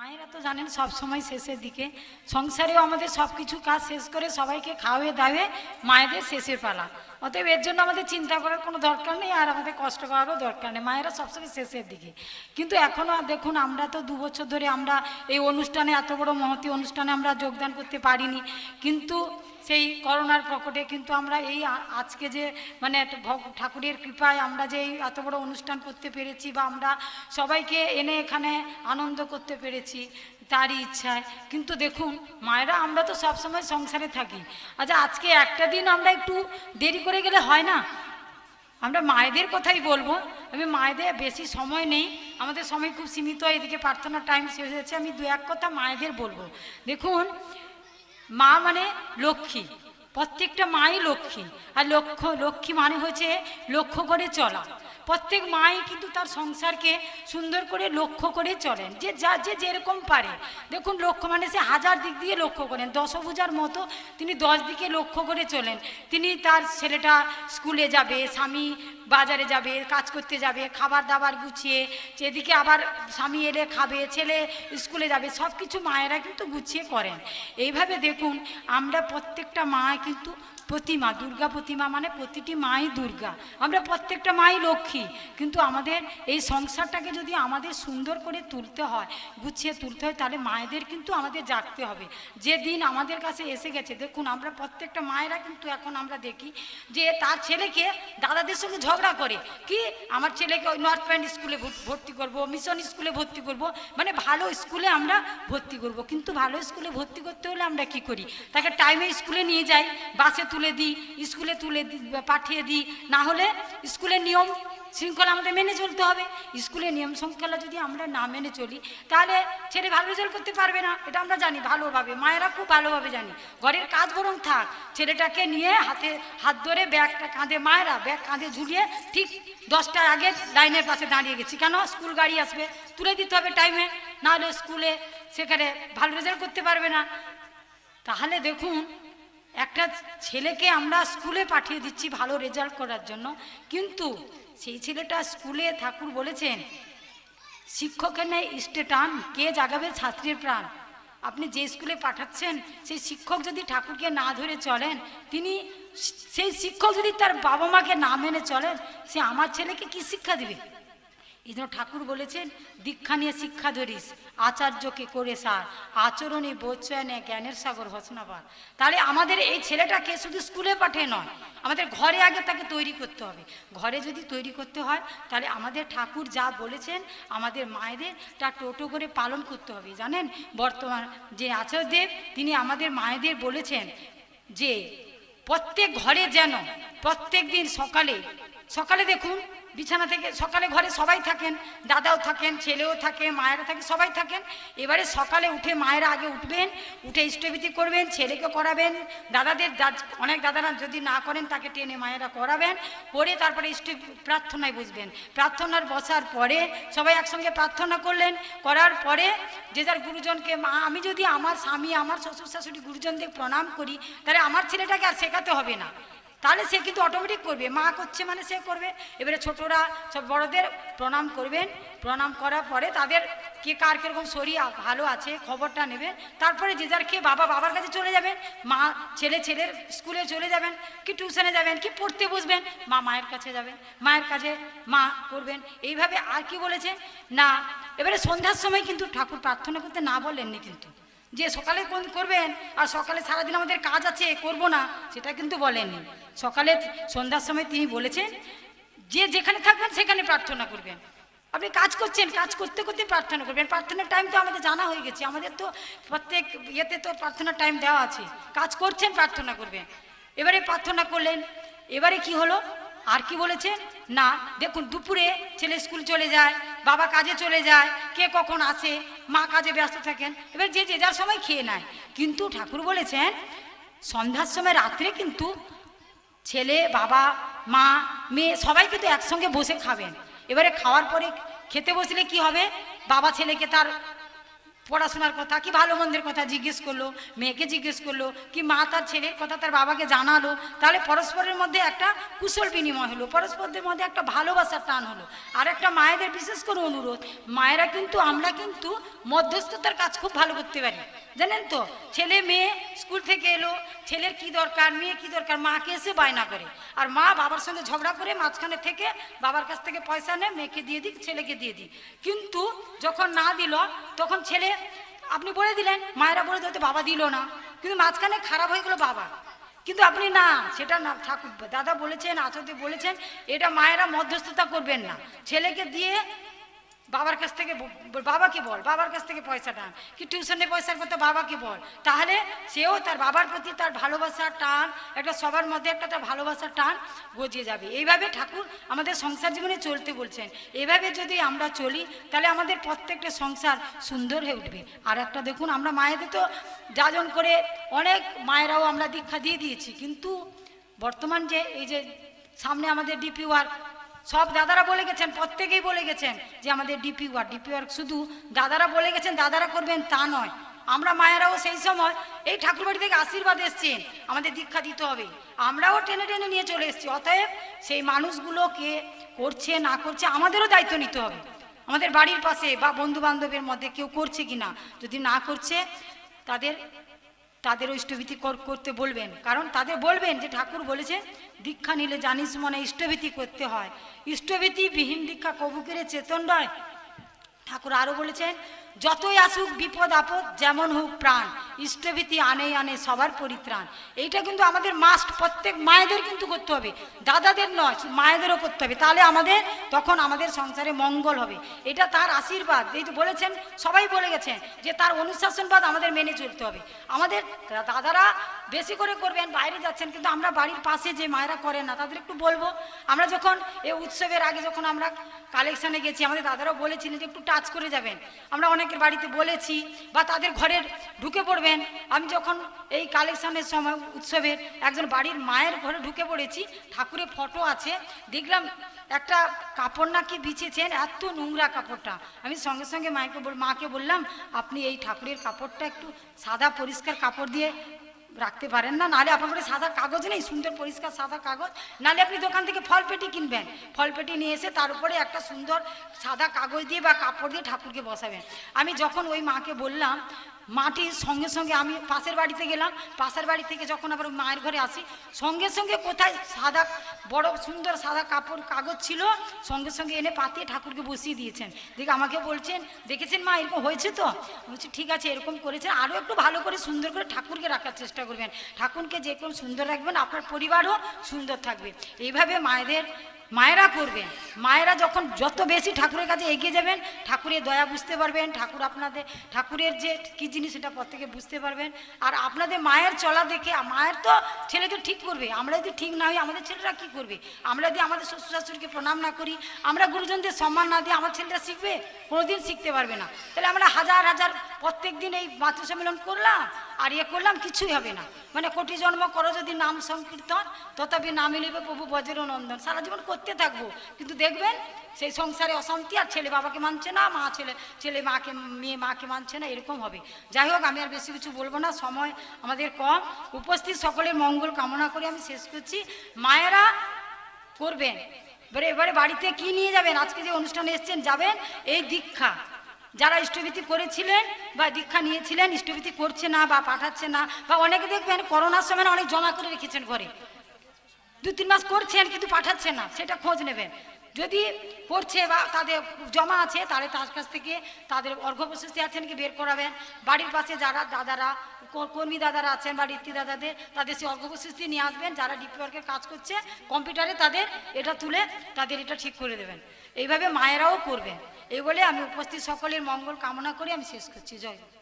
মায়েরা তো জানেন সব সময় শেষের দিকে। সংসারেও আমাদের সব কিছু কাজ শেষ করে সবাইকে খাওয়ে দাওয়ে মায়েদের শেষের পালা। অতএব এর জন্য আমাদের চিন্তা করার কোনো দরকার নেই, আর আমাদের কষ্ট করারও দরকার নেই। মায়েরা সবসময় শেষের দিকে। কিন্তু এখনও দেখুন, আমরা তো দু বছর ধরে আমরা এই অনুষ্ঠানে, এত বড় মহতি অনুষ্ঠানে আমরা যোগদান করতে পারিনি। কিন্তু সেই করোনার প্রকটে কিন্তু আমরা এই আজকে যে মানে ঠাকুরের কৃপায় আমরা যে এই এত বড় অনুষ্ঠান করতে পেরেছি বা আমরা সবাইকে এনে এখানে আনন্দ করতে পেরেছি তারই ইচ্ছায়। কিন্তু দেখুন, মায়েরা আমরা তো সবসময় সংসারে থাকি। আচ্ছা আজকে একটা দিন আমরা একটু দেরি করে গেলে হয় না? আমরা মায়েদের কথাই বলব। আমি মায়েদের বেশি সময় নেই। আমাদের সময় খুব সীমিত। এদিকে প্রার্থনার টাইম শেষ হয়েছে। আমি দু এক কথা মায়েদের বলব। দেখুন মা মানে লক্ষ্মী। প্রত্যেকটা মাই লক্ষ্মী। আর লক্ষ্য লক্ষ্মী মানে হচ্ছে লক্ষ্য করে চলা। প্রত্যেক মাই কিন্তু তার সংসারকে সুন্দর করে লক্ষ্য করে চলেন। যে যা, যে যেরকম পারে। দেখুন লক্ষ্য মানে সে হাজার দিক দিয়ে লক্ষ্য করেন। দশভূজার মতো তিনি দশ দিকে লক্ষ্য করে চলেন। তিনি তার ছেলেটা স্কুলে যাবে, স্বামী বাজারে যাবে, কাজ করতে যাবে খাবার দাবার গুছিয়ে, যেদিকে আবার স্বামী এলে খাবে, ছেলে স্কুলে যাবে সব কিছু মায়েরা কিন্তু গুছিয়ে করেন। এইভাবে দেখুন, আমরা প্রত্যেকটা মা কিন্তু প্রতিমা, দুর্গা প্রতিমা মানে প্রতিটি মাই দুর্গা। আমরা প্রত্যেকটা মাই লক্ষ্মী। কিন্তু আমাদের এই সংসারটাকে যদি আমাদের সুন্দর করে তুলতে হয়, গুছিয়ে তুলতে হয়, তাহলে মায়েদের কিন্তু আমাদের জাগতে হবে। যে দিন আমাদের কাছে এসে গেছে, দেখুন আমরা প্রত্যেকটা মায়েরা কিন্তু এখন আমরা দেখি যে তার ছেলেকে দাদাদের সঙ্গে ঝগড়া করে। কি? আমার ছেলেকে ওই নর্থ পয়েন্ট স্কুলে ভর- ভর্তি করব মিশন স্কুলে ভর্তি করব। মানে ভালো স্কুলে আমরা ভর্তি করব। কিন্তু ভালো স্কুলে ভর্তি করতে হলে আমরা কি করি? তাকে টাইমে স্কুলে নিয়ে যাই, বাসে তুলে দিই, স্কুলে তুলে পাঠিয়ে দিই, না হলে স্কুলের নিয়ম শৃঙ্খলা আমাদের মেনে চলতে হবে। স্কুলের নিয়ম শৃঙ্খলা যদি আমরা না মেনে চলি, তাহলে ছেলে ভালো রেজাল্ট করতে পারবে না। এটা আমরা জানি ভালোভাবে, মায়েরা খুব ভালোভাবে জানি। ঘরের কাজ বরং থাক, ছেলেটাকে নিয়ে হাতে হাত ধরে ব্যাগটা কাঁধে, মায়েরা ব্যাগ কাঁধে ঝুলিয়ে ঠিক দশটার আগে লাইনের পাশে দাঁড়িয়ে গেছি। কেন? স্কুল গাড়ি আসবে, তুলে দিতে হবে টাইমে নাহলে স্কুলে সেখানে ভালো রেজাল্ট করতে পারবে না। তাহলে দেখুন একটা ছেলেকে আমরা স্কুলে পাঠিয়ে দিচ্ছি ভালো রেজাল্ট করার জন্য। কিন্তু সেই ছেলেটা স্কুলে ঠাকুর বলেছেন, শিক্ষকের নেই ইষ্টে টান, কে জাগাবে ছাত্রীর প্রাণ? আপনি যে স্কুলে পাঠাচ্ছেন, সেই শিক্ষক যদি ঠাকুরকে না ধরে চলেন, তিনি সেই শিক্ষক যদি তার বাবা মাকে না মেনে চলেন, সে আমার ছেলেকে কি শিক্ষা দিবে? এই জন্য ঠাকুর বলেছেন, দীক্ষা নিয়ে শিক্ষা ধরিস আচার্যকে করে সার, আচরণে বোধচয়নে জ্ঞানের সাগর হসনাবার। তাহলে আমাদের এই ছেলেটাকে শুধু স্কুলে পাঠিয়ে নয়, আমাদের ঘরে আগে তাকে তৈরি করতে হবে। ঘরে যদি তৈরি করতে হয়, তাহলে আমাদের ঠাকুর যা বলেছেন, আমাদের মায়েদের তা টোটো করে পালন করতে হবে। জানেন, বর্তমান যে আচার্যদেব, তিনি আমাদের মায়েদের বলেছেন যে, প্রত্যেক ঘরে যেন, প্রত্যেক দিন সকালে সকালে দেখুন বিছানা থেকে সকালে ঘরে সবাই থাকেন, দাদাও থাকেন, ছেলেও থাকে, মায়েরা থাকে, সবাই থাকেন। এবারে সকালে উঠে মায়েরা আগে উঠবেন, উঠে ইষ্টভীতি করবেন, ছেলেকে করাবেন। দাদাদের অনেক দাদারা যদি না করেন তাকে টেনে মায়েরা করাবেন। করে তারপরে ইষ্ট প্রার্থনায় বুঝবেন প্রার্থনার বসার পরে সবাই একসঙ্গে প্রার্থনা করলেন। করার পরে যে যার গুরুজনকে, মা, আমি যদি আমার স্বামী, আমার শ্বশুর শাশুড়ি গুরুজনদের প্রণাম করি, তাহলে আমার ছেলেটাকে আর শেখাতে হবে না। তাহলে সে কিন্তু অটোমেটিক করবে। মা করছে মানে সে করবে। এবারে ছোটরা সব বড়দের প্রণাম করবেন। প্রণাম করার পরে তাদের কে কার কীরকম শরীর ভালো আছে, খবরটা নেবেন তারপরে যে যার কে বাবা, বাবার কাছে চলে যাবেন। মা, ছেলে, ছেলের স্কুলে চলে যাবেন, কি টিউশনে যাবেন, কি পড়তে বসবেন, মা মায়ের কাছে যাবেন। মায়ের কাছে মা করবেন। এইভাবে আর কি বলেছে? না, এবারে সন্ধ্যার সময় কিন্তু ঠাকুর প্রার্থনা করতে না বলেননি কিন্তু। যে সকালে কোন করবেন আর সকালে সারাদিন আমাদের কাজ আছে, করব না, সেটা কিন্তু বলেননি। সকালে সন্ধ্যার সময় তিনি বলেছেন, যে যেখানে থাকবেন সেখানে প্রার্থনা করবেন। আপনি কাজ করছেন, কাজ করতে করতে প্রার্থনা করবেন। প্রার্থনার টাইম তো আমাদের জানা হয়ে গেছে, আমাদের তো প্রত্যেক ইয়েতে তো প্রার্থনার টাইম দেওয়া আছে। কাজ করছেন, প্রার্থনা করবেন। এবারে প্রার্থনা করলেন, এবারে কি হলো? আর কি বলেছেন? না, দেখুন, দুপুরে ছেলে স্কুল চলে যায় বাবা কাজে চলে যায়, কে কখন আসে, মা কাজে ব্যস্ত থাকেন, এবার যে যে যার সময় খেয়ে নেয়। কিন্তু ঠাকুর বলেছেন, সন্ধ্যার সময় রাত্রে কিন্তু ছেলে, বাবা, মা, মেয়ে সবাই কিন্তু একসঙ্গে বসে খাবেন। এবারে খাওয়ার পরে খেতে বসলে কি হবে? বাবা ছেলেকে তার পড়াশোনার কথা, কি ভালো মন্দের কথা জিজ্ঞেস করল, মেয়েকে জিজ্ঞেস করল, কি মা তার ছেলের কথা তার বাবাকে জানালো, তাহলে পরস্পরের মধ্যে একটা কুশল বিনিময় হলো, পরস্পরদের মধ্যে একটা ভালোবাসার টান হলো। আর একটা মায়েদের বিশেষ করে অনুরোধ, মায়েরা কিন্তু, আমরা কিন্তু মধ্যস্থতার কাজ খুব ভালো করতে পারি। জানেন তো, ছেলে মেয়ে স্কুল থেকে এলো, ছেলের কি দরকার মেয়ে কি দরকার, মাকে এসে বায়না করে। আর মা বাবার সঙ্গে ঝগড়া করে মাঝখানে থেকে বাবার কাছ থেকে পয়সা নেয় মেয়েকে দিয়ে দিক, ছেলেকে দিয়ে দিই কিন্তু যখন না দিল, তখন ছেলে, আপনি বলে দিলেন, মায়েরা বলে দিতে বাবা দিল না। কিন্তু মাঝখানে খারাপ হয়ে গেলো বাবা। কিন্তু আপনি না, সেটা না, ঠাকুর, দাদা বলেছেন, আচার্য বলেছেন, এটা মায়েরা মধ্যস্থতা করবেন না। ছেলেকে দিয়ে বাবার কাছ থেকে বাবাকে বল, বাবার কাছ থেকে পয়সা টান। কি টিউশনে পয়সার কথা বাবাকে বল। তাহলে সেও তার বাবার প্রতি তার ভালোবাসার টান, একটা সবার মধ্যে একটা তার ভালোবাসার টান গজিয়ে যাবে। এইভাবে ঠাকুর আমাদের সংসার জীবনে চলতে বলছেন। এভাবে যদি আমরা চলি, তাহলে আমাদের প্রত্যেকটা সংসার সুন্দর হয়ে উঠবে। আর একটা দেখুন, আমরা মায়েদের তো যাজন করে অনেক মায়েরাও আমরা দীক্ষা দিয়ে দিয়েছি। কিন্তু বর্তমান যে, এই যে সামনে আমাদের ডিপি ওয়ার্ক সব দাদারা বলে গেছেন, প্রত্যেকেই বলে গেছেন যে আমাদের ডিপি ওয়ার্ক ডিপি ওয়ার্ক শুধু দাদারা বলে গেছেন, দাদারা করবেন তা নয়। আমরা মায়েরাও সেই সময় এই ঠাকুরবাড়ি থেকে আশীর্বাদ এসছেন, আমাদের দীক্ষা দিতে হবে। আমরাও টেনে টেনে নিয়ে চলে এসেছি। অতএব সেই মানুষগুলো কে করছে, না করছে, আমাদেরও দায়িত্ব নিতে হবে। আমাদের বাড়ির পাশে বা বন্ধু বান্ধবের মধ্যে কেউ করছে কি না যদি না করছে, তাদের তাদের ইষ্টভীতি কর- করতে বলবেন। কারণ তাদের বলবেন যে ঠাকুর বলেছে দীক্ষা নিলে জানিস মনে ইষ্টভীতি করতে হয়। ইষ্টভীতি বিহীন দীক্ষা কবুকেরে চেতন নয়। ঠাকুর আরও বলেছেন যতই আসুক, বিপদ, আপদ, যেমন হোক প্রাণ, ইষ্টভীতি, আনে আনে, সবার পরিত্রাণ। এইটা কিন্তু আমাদের মাস্ট প্রত্যেক মায়েদের কিন্তু করতে হবে। দাদাদের নয় মায়েদেরও করতে হবে। তাহলে আমাদের, তখন আমাদের সংসারে মঙ্গল হবে। এটা তার আশীর্বাদ। এই তো বলেছেন, সবাই বলে গেছেন যে তার অনুশাসনবাদ আমাদের মেনে চলতে হবে। আমাদের দাদারা বেশি করে করবেন, বাইরে যাচ্ছেন, কিন্তু আমরা বাড়ির পাশে যে মায়েরা করেন না, তাদের একটু বলব। আমরা যখন এই উৎসবের আগে যখন আমরা কালেকশানে গেছি, আমাদের দাদারাও বলেছিলেন যে একটু টাচ করে যাবেন। আমরা অনেকের বাড়িতে বলেছি বা তাদের ঘরের ঢুকে পড়বেন। আমি যখন এই কালেকশনের সময় উৎসবের একজন বাড়ির মায়ের ঘরে ঢুকে পড়েছি, ঠাকুরের ফটো আছে। দেখলাম একটা কাপড় নাকি বিছেছেন এত নোংরা কাপড়টা। আমি সঙ্গে সঙ্গে মাকে মাকে বললাম, আপনি এই ঠাকুরের কাপড়টা একটু সাদা পরিষ্কার কাপড় দিয়ে রাখতে পারেন না নাহলে আপনার কাছে সাদা কাগজ নেই, সুন্দর পরিষ্কার সাদা কাগজ। নাহলে আপনি দোকান থেকে ফল পেটি কিনবেন। ফল পেটি নিয়ে এসে তার উপরে একটা সুন্দর সাদা কাগজ দিয়ে বা কাপড় দিয়ে ঠাকুরকে বসাবেন। আমি যখন ওই মাকে বললাম মাটির সঙ্গে সঙ্গে আমি পাশের বাড়িতে গেলাম, পাশের বাড়ি থেকে যখন আবার মায়ের ঘরে আসি, সঙ্গে সঙ্গে কোথায় সাদা, বড় সুন্দর সাদা কাপড় কাগজ ছিল, সঙ্গে সঙ্গে এনে পাতিয়ে ঠাকুরকে বসিয়ে দিয়েছেন। দেখে আমাকে বলছেন, দেখেছেন মা, এরকম হয়েছে তো? বলছি, ঠিক আছে, এরকম করেছেন। আরও একটু ভালো করে সুন্দর করে ঠাকুরকে রাখার চেষ্টা করবেন। ঠাকুরকে যেরকম সুন্দর রাখবেন, আপনার পরিবারও সুন্দর থাকবে। এইভাবে মায়েদের, মায়েরা করবেন। মায়েরা যখন যত বেশি ঠাকুরের কাছে এগিয়ে যাবেন, ঠাকুরের দয়া বুঝতে পারবেন। ঠাকুর আপনাদের, ঠাকুরের যে কী জিনিস সেটা থেকে বুঝতে পারবেন। আর আপনাদের মায়ের চলা দেখে মায়ের তো ছেলেকে ঠিক করবে। আমরা যদি ঠিক না হই, আমাদের ছেলেরা কি করবে? আমরা যদি আমাদের শ্বশুর শাশুড়িকে প্রণাম না করি, আমরা গুরুজনদের সম্মান না দিই আমার ছেলেরা শিখবে? কোনোদিন শিখতে পারবে না। তাহলে আমরা হাজার হাজার প্রত্যেক দিন এই মাতৃ সম্মেলন করলাম। আর ইয়ে করলাম, কিছুই হবে না। মানে কোটি জন্ম করো যদি নাম সংকীর্তন, তথাপি নাম মিলিবে প্রভু বজ্র নন্দন। সারা জীবন করতে থাকব, কিন্তু দেখবেন সেই সংসারে অশান্তি আর ছেলে বাবাকে মানছে না, মা ছেলে ছেলে মাকে, মেয়ে মাকে মানছে না, এরকম হবে। যাই হোক, আমি আর বেশি কিছু বলব না, সময় আমাদের কম। উপস্থিত সকলের মঙ্গল কামনা করে আমি শেষ করছি। মায়েরা করবেন, এবারে এবারে বাড়িতে কি নিয়ে যাবেন? আজকে যে অনুষ্ঠানে এসছেন, যাবেন? এই দীক্ষা। যারা ইষ্টভীতি করেছিলেন বা দীক্ষা নিয়েছিলেন ইষ্টভীতি করছে না বা পাঠাচ্ছে না বা অনেকে দেখবেন করোনার সময় অনেক জমা করে রেখেছেন ঘরে। দু তিন মাস করছেন কিন্তু পাঠাচ্ছে না, সেটা খোঁজ নেবেন। যদি করছে বা তাদের জমা আছে, তাহলে তার কাছ থেকে তাদের অর্ঘ্যপ্রশস্তি আছেন কি বের করাবেন। বাড়ির পাশে যারা দাদারা কর্মী দাদারা আছেন বা রীতি দাদাদের, তাদের সেই অর্ঘ্যপ্রশস্তি নিয়ে আসবেন। যারা ডিপি ওয়ার্কের কাজ করছে, কম্পিউটারে তাদের এটা তুলে, তাদের এটা ঠিক করে দেবেন। এইভাবে মায়েরাও করবেন। এই বলে আমি উপস্থিত সকলের মঙ্গল কামনা করে। আমি শেষ করছি। জয়।